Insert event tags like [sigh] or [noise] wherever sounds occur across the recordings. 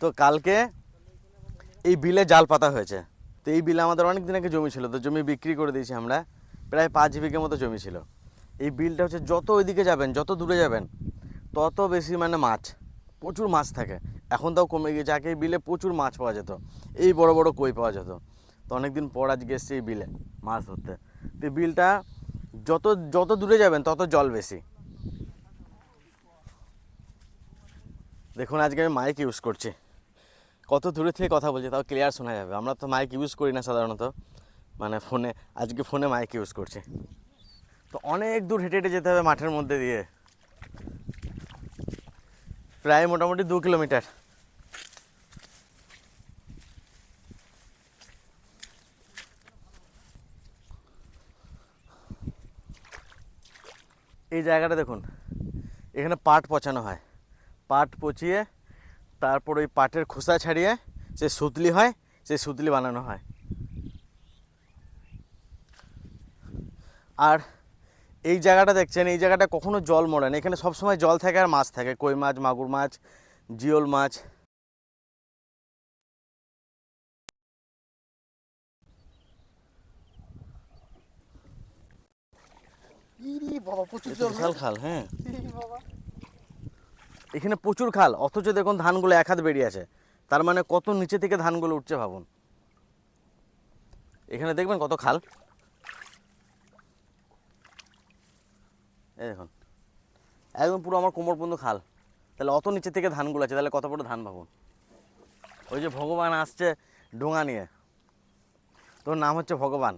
তো কালকে এই বিলে জাল পাতা হয়েছে। তো এই বিলে আমাদের অনেক দিন আগে জমি ছিল, তো জমি বিক্রি করে দিয়েছি আমরা, প্রায় পাঁচ বিঘে মতো জমি ছিল। এই বিলটা হচ্ছে যত ওইদিকে যাবেন, যত দূরে যাবেন, তত বেশি মানে মাছ, প্রচুর মাছ থাকে। এখন তাও কমে গিয়েছে, আগে এই বিলে প্রচুর মাছ পাওয়া যেত, এই বড় বড় কই পাওয়া যেত। তো অনেক দিন পর আজকে এসছে এই বিলে মাছ ধরতে। তো এই বিলটা যত যত দূরে যাবেন, তত জল বেশি। দেখুন, আজকে আমি মাইক ইউজ করছি। কত দূরে থেকে কথা বলছি তাও ক্লিয়ার শোনা যাবে। আমরা তো মাইক ইউজ করি না সাধারণত। মানে ফোনে, আজকে ফোনে মাইক ইউজ করছি। তো অনেক দূর হেঁটে হেঁটে যেতে হবে মাঠের মধ্যে দিয়ে। প্রায় মোটামুটি দু কিলোমিটার। এই জায়গাটা দেখুন। এখানে পাট পচানো হয়। পাট পচিয়ে তারপর ওই পাটের খোসা ছাড়িয়ে সে সুতলি হয় সেই সুতলি বানানো হয়। আর এই জায়গাটা দেখছেন এই জায়গাটা কখনো জল মরে না। এখানে সবসময় জল থাকে আর মাছ থাকে কই মাছ মাগুর মাছ জিওল মাছ। বিশাল খাল হ্যাঁ। বাবা। এখানে প্রচুর খাল, অথচ দেখুন ধানগুলো এক হাত বেরিয়ে আছে। তার মানে কত নিচে থেকে ধানগুলো উঠছে ভাবুন। এখানে দেখবেন কত খাল। এই দেখুন, একদম পুরো আমার কোমর পর্যন্ত খাল। তাহলে অত নিচে থেকে ধানগুলো আছে, তাহলে কত বড় ধান ভাবুন? ওই যে ভগবান আসছে ডোঙা নিয়ে। তোর নাম হচ্ছে ভগবান।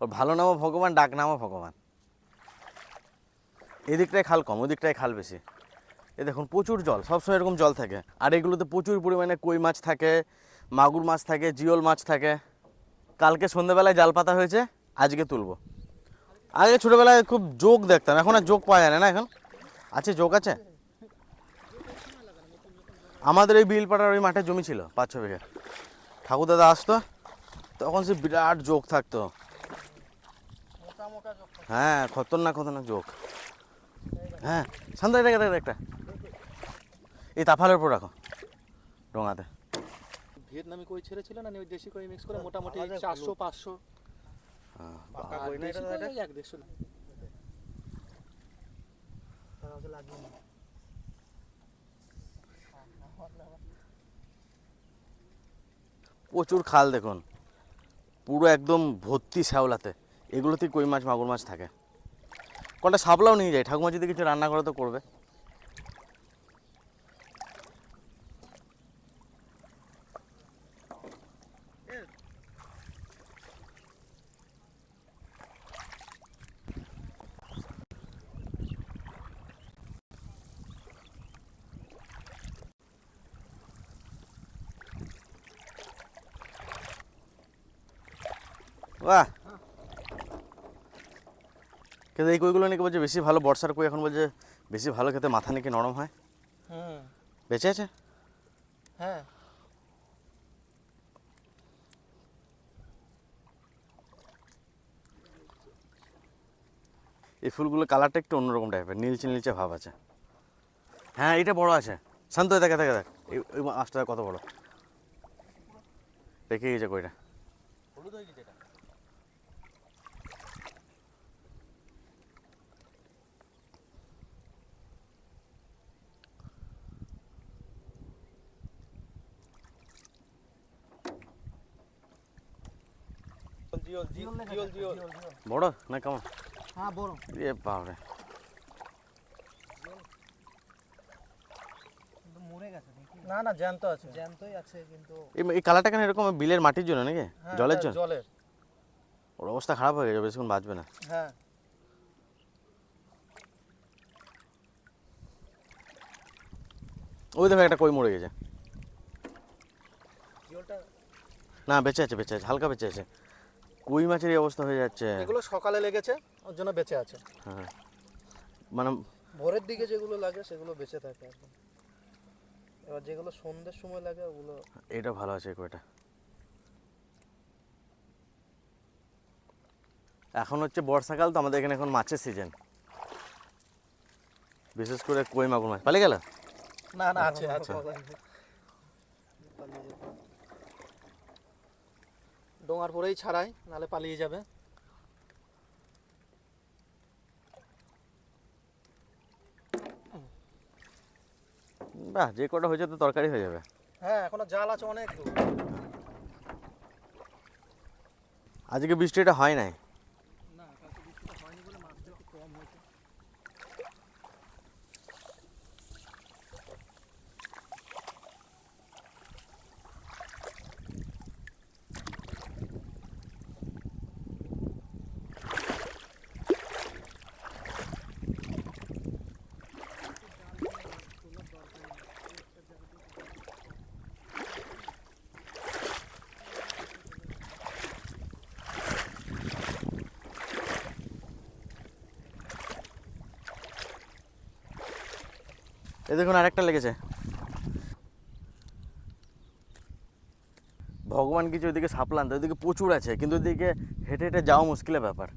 ওর ভালো নামও ভগবান, ডাক নামও ভগবান। এদিকটায় খাল কম, ওদিকটায় খাল বেশি। এ দেখুন, প্রচুর জল, সবসময় এরকম জল থাকে। আর এগুলোতে প্রচুর পরিমাণে কই মাছ থাকে, মাগুর মাছ থাকে, জিওল মাছ থাকে। কালকে সন্ধ্যেবেলায় জাল পাতা হয়েছে, আজকে তুলবো। আগে ছোটোবেলায় খুব যোগ দেখতাম, এখন আর যোগ পাওয়া যায় না এখন। আছে যোগ আছে? আমাদের ওই বিলপাড়ার ওই মাঠে জমি ছিল, পাঁচ ছ বিঘে। ঠাকুর দাদা আসতো, তখন সে বিরাট যোগ থাকতো। হ্যাঁ খতরনাক খতরনাক যোগ হ্যাঁ শান্ত দেখ একটা? এই তাফালের উপর রাখো। ডোঙাতে ভিয়েতনামি কই ছেড়েছিল না ওই দেশি কই মিক্স করে মোটামুটি চারশো পাঁচশো? এক দেড়শো না? প্রচুর খাল দেখুন। পুরো একদম ভর্তি শ্যাওলাতে। এগুলোতে কই মাছ মাগুর মাছ থাকে। কটা সাপলাও নিয়ে যায়? ঠাকুমা যদি কিছু রান্না করে তো করবে। বাহ। কিন্তু এই কইগুলো নাকি বলছে বেশি ভালো বর্ষার কই এখন বলছে বেশি ভালো খেতে মাথা নাকি নরম হয়। হুম। বেঁচে আছে? হ্যাঁ। এই ফুলগুলো কালারটা একটু অন্যরকম টাইপের নীলচে নীলচে ভাব আছে। হ্যাঁ এটা বড় আছে। শান্ত হয়ে দেখে দেখে দেখ এই মাছটা কত বড়? দেখে গেছে কইটা। হলুদ হয়ে গেছে এটা জিওল জিওল জিওল জিওল বড়? না কেমন? হ্যাঁ বড়। এ বাবরে না না জ্যান্ত আছে। জ্যান্তই আছে কিন্তু এই কালারটা কেন এরকম বিলের মাটির জন্য নাকি? হ্যাঁ, জলের জন্য? জলের। ওর অবস্থা খারাপ হয়ে গেছে বেশিক্ষণ বাঁচবে না। হ্যাঁ। ওই দেখো একটা কই মরে গেছে। না বেঁচে আছে বেঁচে আছে হালকা বেঁচে আছে। কই মাছের এই অবস্থা হয়ে যাচ্ছে? এগুলো সকালে লেগেছে ওর জন্য বেঁচে আছে। হ্যাঁ মানে ভোরের দিকে যেগুলো লাগে সেগুলো বেঁচে থাকে একদম। এবার যেগুলো সন্ধ্যের সময় লাগে ওগুলো এটা ভালো আছে কইটা এখন হচ্ছে বর্ষাকাল তো আমাদের এখানে এখন মাছের সিজন বিশেষ করে কই মাগুর মাছ। পালিয়ে গেল? না না আছে আছে পালিয়ে যাবে ডোঙার পরেই ছাড়াই নালে পালিয়ে যাবে। বাহ যে কটা হয়েছে তো তরকারি হয়ে যাবে। হ্যাঁ এখনও জাল আছে অনেক। আজকে বৃষ্টিটা হয় নাই না কালকে বৃষ্টিটা হয়নি বলে মাছটা একটু কম হয়েছে এ দেখুন আরেকটা লেগেছে। ভগবান কিছু ওইদিকে সাপলান তো ওইদিকে প্রচুর আছে কিন্তু ওইদিকে হেঁটে হেঁটে যাওয়া মুশকিলের ব্যাপার।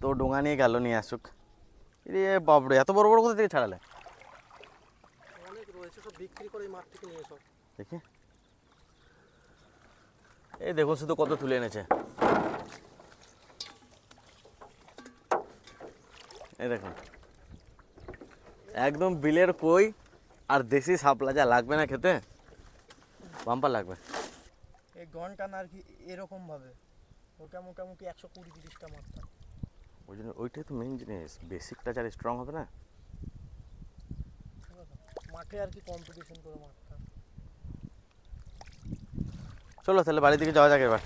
তো ডোঙা নিয়ে গেল নিয়ে আসুক। এ বাবরে এত বড় বড় কোথা থেকে ছাড়ালে? অনেক রয়েছে সব বিক্রি করে মাঠ থেকে নিয়ে সব দেখি। এই দেখুন শুধু কত তুলে এনেছে। এই দেখুন। একদম বিলের কই আর দেশি শাপলা যা লাগবে না খেতে? বাম্পার লাগবে। এই ঘণ্টা না আর কি এরকম ভাবে। ওটা মোটামুটি একশো কুড়ি তিরিশটা মাত্রা ওই জন্য ওইটাই তো মেন জিনিস। বেসিকটা যার স্ট্রং হবে না? মাঠে আর কি কম্পিটিশন করে মাঠটা চলো তাহলে বাড়ির দিকে যাওয়া যাক এবার।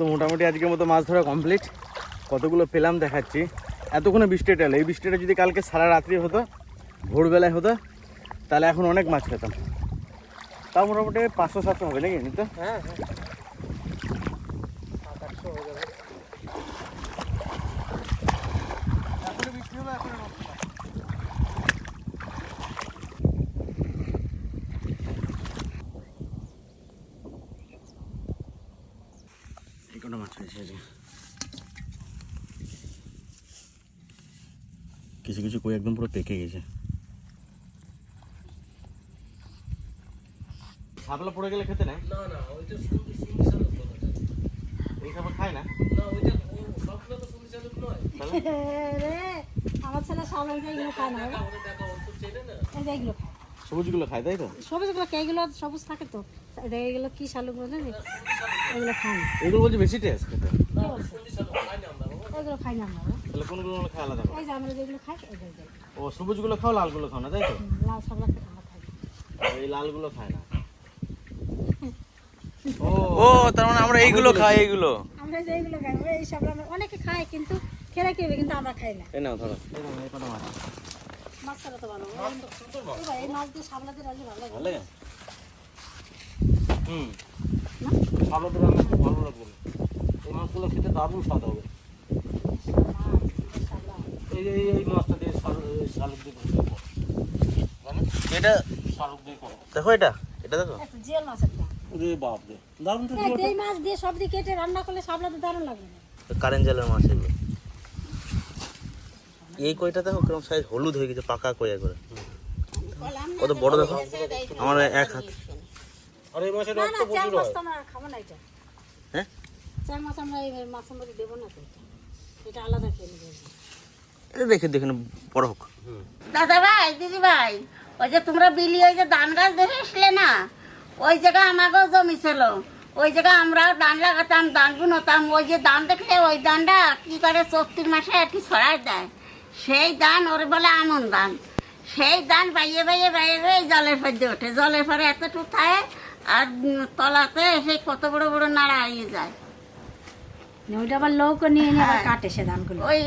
তো মোটামুটি আজকের মতো মাছ ধরা কমপ্লিট কতগুলো পেলাম দেখাচ্ছি। এতক্ষণে বৃষ্টিটা এলো এই বৃষ্টিটা যদি কালকে সারা রাত্রি হতো, ভোরবেলায় হতো, তাহলে এখন অনেক মাছ পেতাম। তাও মোটামুটি পাঁচশো, সাতশো হবে নাকি তো হ্যাঁ হ্যাঁ সাত আটশো হয়ে যাবে এখনই বৃষ্টি হলো এখনই নষ্ট এই কটা মাছ হয়েছে আজকে কিছু কিছু কই একদম পুরো পেকে গেছে। শাপলা পড়ে গেলে খেতে নাই? না না ওইটা শুধু এই শাপলা খায় না? না ওইটা তো নয়। [laughs] রে আমার ছেলে এইগুলো খায় না দেখা অন্তর চেনে না। এই যে এইগুলো খায়। সবুজগুলো খায় তাই তো? সবুজগুলো কে এগুলো সবুজ থাকে তো। এগুলো কি শালুক বলে? এগুলো খায় না। এগুলো বলছে বেশি টেস্ট খেতে। এগুলো খাই না আমরা। তাহলে কোনগুলো খায় আলাদা এই যে আমরা যেগুলো খাই ও সবুজগুলো খাও লালগুলো খাও না তাই তো? লাল শালক আমরা খাই। এই লালগুলো খায় না। [laughs] ও তার মানে আমরা এইগুলো খাই এইগুলো। আমরা যে এইগুলো খাই আমরা এই সব আমরা অনেকে খায় কিন্তু খেলে কি হবে কিন্তু আমরা খাই না। এই নাও ধরো। এই নাও, এই কটা মাছ। মাছ ছাড়া তো ভালো। এই ভাই, এই মাছ দিয়ে দিয়ে রাখলে ভালো লাগে। ভালো লাগে? হুম। না? শাপলাতে রান্না খুব ভালো লাগবে এই মাছগুলো খেতে দারুণ স্বাদ হবে। এই এই এই মাছটা দিয়ে শালুক দিয়ে করো এটা শালুক দিয়ে করো দেখো এটা এটা দেখো। জিয়াল মাছ একটা। রে বাপ রে দারুণ তো এই এই মাছ দিয়ে সব দিয়ে কেটে রান্না করলে দারুণ লাগবে। কারেন্ট জালের মাছ এগুলো। এই কইটা দেখো কীরকম সাইজ হলুদ হয়ে গেছে পাকা কইয়া করে কত বড় দেখো। আমার এক হাত। আর এই মাছের খাব না এটা। হ্যাঁ? চার মাছ আমরা এই মাছের মধ্যে দেবো না তো এটা। এটা আলাদা খেয়ে নেব। এটা দেখে দেখুন বড় হোক। দাদা ভাই দিদি ভাই ওই যে তোমরা বিলি, ওই যে ধান গাছ দেখে এসলে না, ওই জায়গা আমাকেও জমি ছিল। ওই জায়গা আমরাও ধান লাগাতাম, ধান বুনতাম। ওই যে ধান দেখলে ওই ধানটা কি করে চত্রিশ মাসে আর কি ছড়াই দেয়। সেই ধান, ওর বলে আমন ধান। সেই ধান বাইয়ে বাইয়ে বাইয়ে বাইয়ে জলের পর্যে ওঠে। জলের পরে এতটুকু থাকে, আর তলাতে সেই কত বড় বড় নাড়া হয়ে যায়। ওইটা আবার লৌকো নিয়ে নিয়ে আবার কাটে সে ধানগুলো। ওই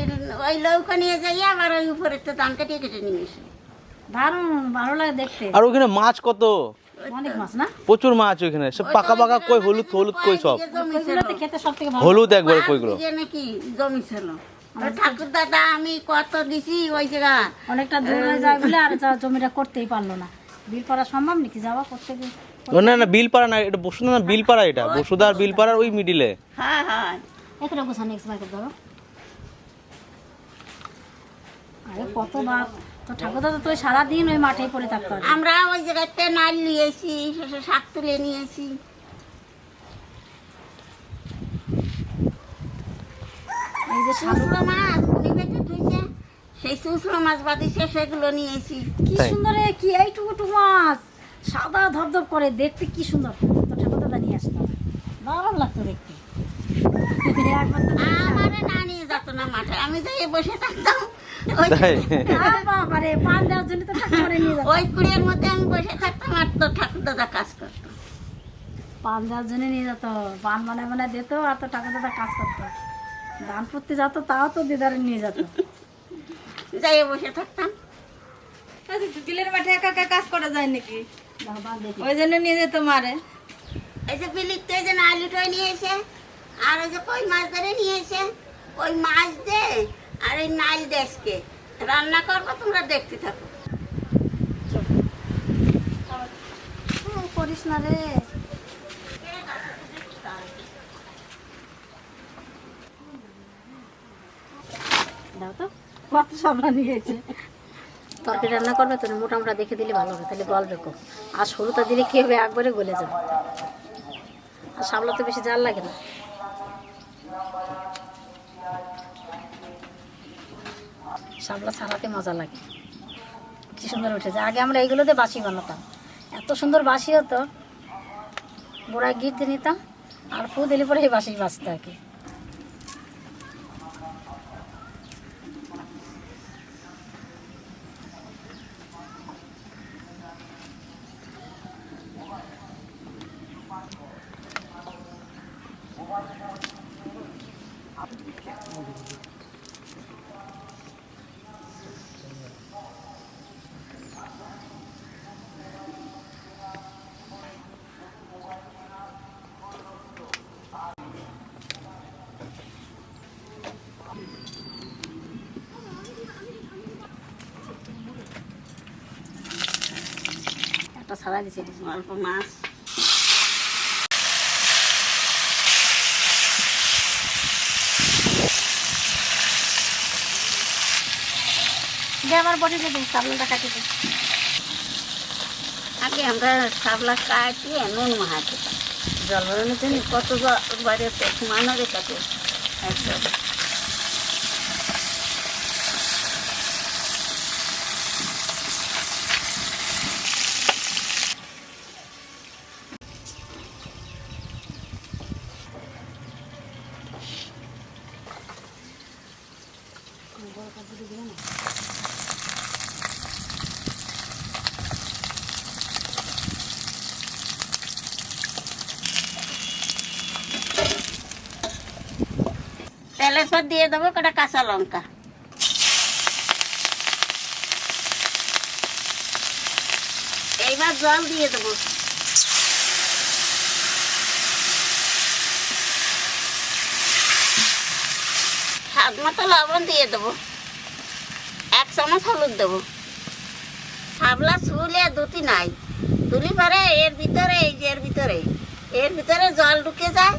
ওই লৌকা নিয়ে যাই আবার ওই উপরে তো ধান কেটে কেটে নিয়ে এসে দারুণ ভালো লাগে দেখতে। আর ওখানে মাছ কত? অনেক মাছ না? প্রচুর মাছ ওখানে। সব পাকা পাকা কই হলুদ হলুদ কই সব? ওইগুলোতে খেতে সব থেকে ভালো হলুদ একবারে কইগুলো। নাকি জমি ছিল। ঠাকুর দাদা আমি কত দিছি ওই জায়গা। অনেকটা দূর হয়ে যায় বলে আর জমিটা করতেই পারল না। বিল করা সম্ভব নাকি? যাওয়া করতে না না বিলপাড়া না এটা বসুন্ধরা না বিলপাড়া এটা। বসুধা আর বিলপাড়ার ওই মিডিলে হ্যাঁ হ্যাঁ। এখানে গোছানো এক্স মার্কেট ধরো। আরে কত বাপ তো ঠাকুর দাদা তো সারাদিন ওই মাঠেই পড়ে থাকতে হবে আমরা ওই জায়গাতে নাল নিয়েছি শাক তুলে নিয়েছি। এই যে মাছ উনি বেঁচে থুইছে সেই মাছ সেগুলো নিয়েছি। কি সুন্দর কি এইটুকু টু মাছ। সাদা ধপধপ করে দেখতে কি সুন্দর। তো ঠাকুর দাদা নিয়ে আসতাম দারুণ লাগতো দেখতে। আমারে না নিয়ে যেত না মাঠে আমি যাই বসে থাকতাম। ওই তাই? আ বাবারে পান দেওয়ার জন্য নিয়ে কুড়ির মধ্যে আমি বসে থাকতাম আর তো ঠাকুর দাদা কাজ করতো পান দেওয়ার জন্য নিয়ে যেত পান বানায় বানায় দিত আর তো ঠাকুর দাদা কাজ করতো। দান করতে যেত তাও তো দিদারে নিয়ে যেত। যাই বসে থাকতাম। বিলের মাঠে একা একা কাজ করা যায় নাকি। ওই জন্য নিয়ে যেত মারে। এই যে বিলিতে এই যে নালিটাই নিয়েছে আর ওই যে কই মাছ ধরে নিয়েছে? ওই মাছ দে আর এই নাল দেশকে। রান্না করব, তোমরা দেখতে থাকো। করিস না রে। কত সামলা নিয়েছে। তরকারি রান্না করবে তো মোটা দেখে দিলে ভালো তাহলে আর সরুটা দিলে কি হবে? একবারে গলে যাবে। আর সামলা তো বেশি জাল লাগে না। সামলা ছাড়াতে মজা লাগে। কী সুন্দর উঠেছে। আগে আমরা এইগুলোতে বাসি বানাতাম। এত সুন্দর বাসি হতো। গোড়ায় গিট নিতাম, আর ফু দিলে পরে এই বাসি বাঁচতে আর কি। একটা ছাড়া দিছে অল্প মাছ। যে আমার বটি দিয়ে দিই সাবলাটা কাটি দিই আগে আমরা সাবলা কাটিয়ে নুন মাহাতে জল ভরানোর জন্য কত বাড়িতে ঘুমানো রেখাতে একদম। তেলের পর দিয়ে দেবো কটা কাঁচা লঙ্কা। এইবার জল দিয়ে দেবো। স্বাদ মতো লবণ দিয়ে দেবো। এক চামচ হলুদ দেবো। সাবলা চুলে দুটি নাই। তুলি পরে, এর ভিতরে, এই যে এর ভিতরে। এর ভিতরে জল ঢুকে যায়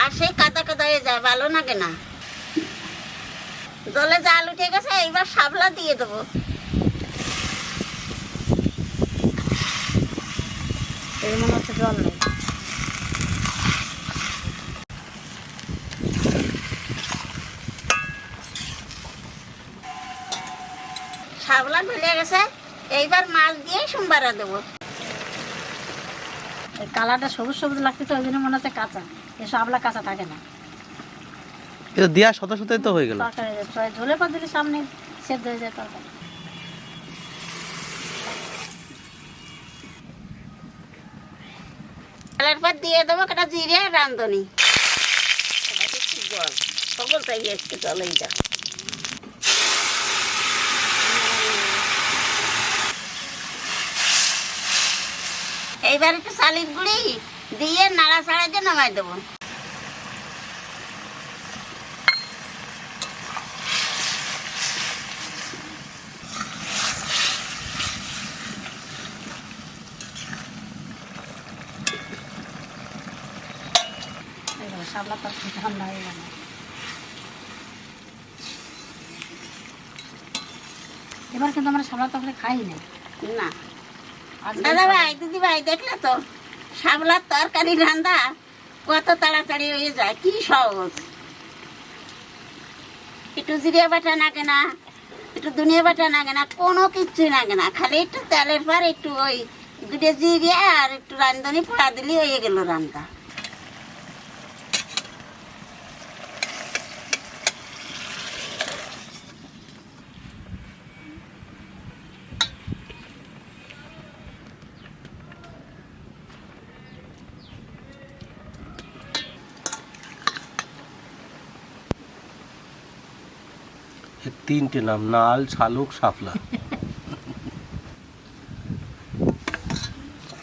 আর সেই কাদা কাদা হয়ে যায়, ভালো লাগে না। জলে জাল উঠে গেছে, এইবার সাবলা দিয়ে দেবো। এই মনে হচ্ছে জল নেই। সাবলা গলে গেছে এইবার মাছ দিয়ে সোমবারে দেবো। এই কালারটা সবুজ সবুজ লাগতেছে ওই জন্য মনে হচ্ছে কাঁচা। এই সাবলা কাঁচা থাকে না। এটা দেওয়ার সাথে সাথে তো হয়ে গেল। তরকারি ঝোলে পর দিলে সামনে সেদ্ধ হয়ে যায় তরকারি। তেলের পর দিয়ে দেবো কটা জিরে আর রাঁধুনি। জল সকলটাই একটু জলেই এবার একটু শালিক গুঁড়ি দিয়ে নাড়া সাড়া দিয়ে নামাই দেবো। এবার কিন্তু আমরা সাবলা তখন খাই না না। দাদা ভাই দিদি ভাই দেখলে তো শাপলার তরকারি রান্দা কত তাড়াতাড়ি হয়ে যায়, কি সহজ। একটু জিরে বাটা নাগে না, একটু দুনিয়া বাটা নাগে না, কোনো কিচ্ছুই নাগে না, খালি একটু তেলের পর একটু ওই দুটো জিরিয়া আর একটু রান্ধনি পড়া দিলি, হয়ে গেল রান্না। তিনটে নাম নাল শালুক শাপলা।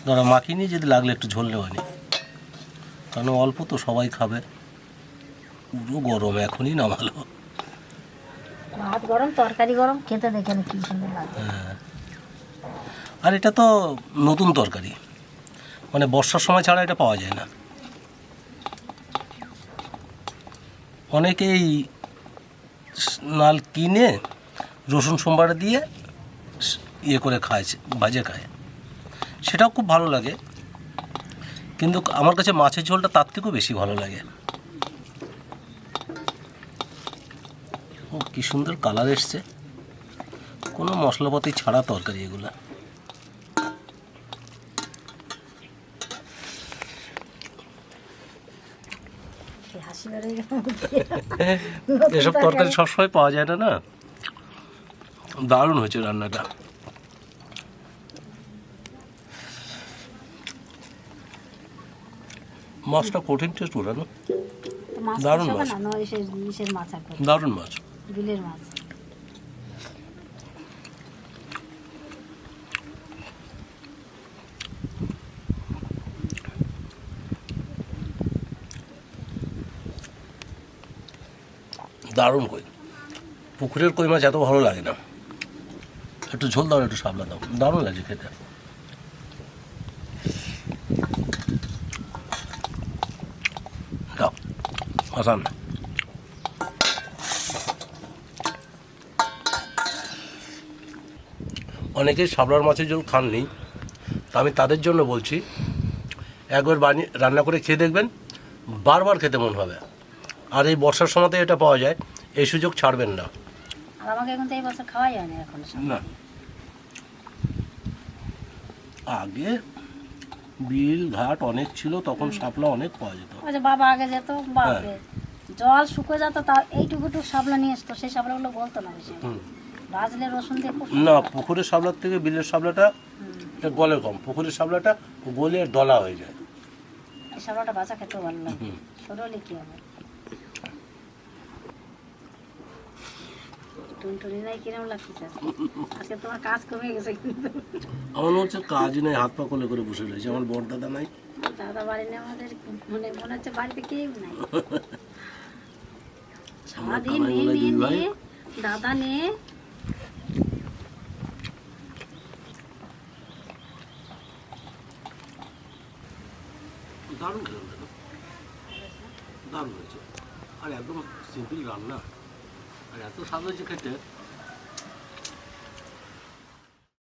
ধরো মাখিনি যদি লাগলে একটু ঝোল নেওয়া নি কারণ অল্প তো সবাই খাবে। পুরো গরম এখনই নামালো। ভাত গরম তরকারি গরম খেতে দেখেন কি সুন্দর লাগে। হ্যাঁ। আর এটা তো নতুন তরকারি। মানে বর্ষার সময় ছাড়া এটা পাওয়া যায় না। অনেকেই নাল কিনে রসুন সোমবার দিয়ে ইয়ে করে খায়, ভাজে খায়। সেটাও খুব ভালো লাগে। কিন্তু আমার কাছে মাছের ঝোলটা তার থেকেও বেশি ভালো লাগে। ও কি সুন্দর কালার এসছে। কোনো মশলাপাতি ছাড়া তরকারি এগুলো কি হাসি বেড়ে গেল এসব তরকারি সবসময় পাওয়া যায় না না? দারুণ হয়েছে রান্নাটা। মাছটা কঠিন টেস্ট ওরা না? দারুণ মাছ। দারুণ মাছ। বিলের মাছ। দারুণ কই পুকুরের কই মাছ এত ভালো লাগে না। একটু ঝোল দাও, একটু সাবলা দাও। দারুণ লাগছে খেতে। দাও আসান অনেকেই সাবলার মাছের ঝোল খাননি। তা আমি তাদের জন্য বলছি, একবার বানিয়ে রান্না করে খেয়ে দেখবেন, বারবার খেতে মন হবে। আর এই বর্ষার সময়তে এটা পাওয়া যায় এই সুযোগ ছাড়বেন না। আর আমাকে এখন তো এই বছর খাওয়া যায় না এখন। না। আগে বিল ঘাট অনেক ছিল তখন শাপলা অনেক পাওয়া যেত। যে বাবা আগে যেত বাপরে। জল শুকিয়ে যেত তা এইটুকুটু সাবলা নিয়ে আসতো সেই সাবলাগুলো বলতো না বেশি। হুম। ভাজলে রসুন দিয়ে না পুকুরের শাপলার থেকে বিলের শাপলাটা এটা গলে কম। পুকুরের শাপলাটা গলে দলা হয়ে যায়। এই সাবলাটা ভাজা খেতেও ভালো লাগে। সরলে কি হবে? টুনটুনি নাই কিরম লাগতেছে আজকে? তোমার কাজ কমে গেছে কিন্তু। আমার হচ্ছে কাজ নেই হাত পা কোলে করে বসে রয়েছে। আমার বড় দাদা নাই। দাদা বাড়ি নেই আমাদের মনে মনে হচ্ছে বাড়িতে কেউ নাই। সারাদিন নিয়ে নিয়ে নিয়ে দাদা নিয়ে দারুণ দারুণ হয়েছে। আর একদম সিম্পল রান্না। আর এত স্বাদ হয়েছে খেতে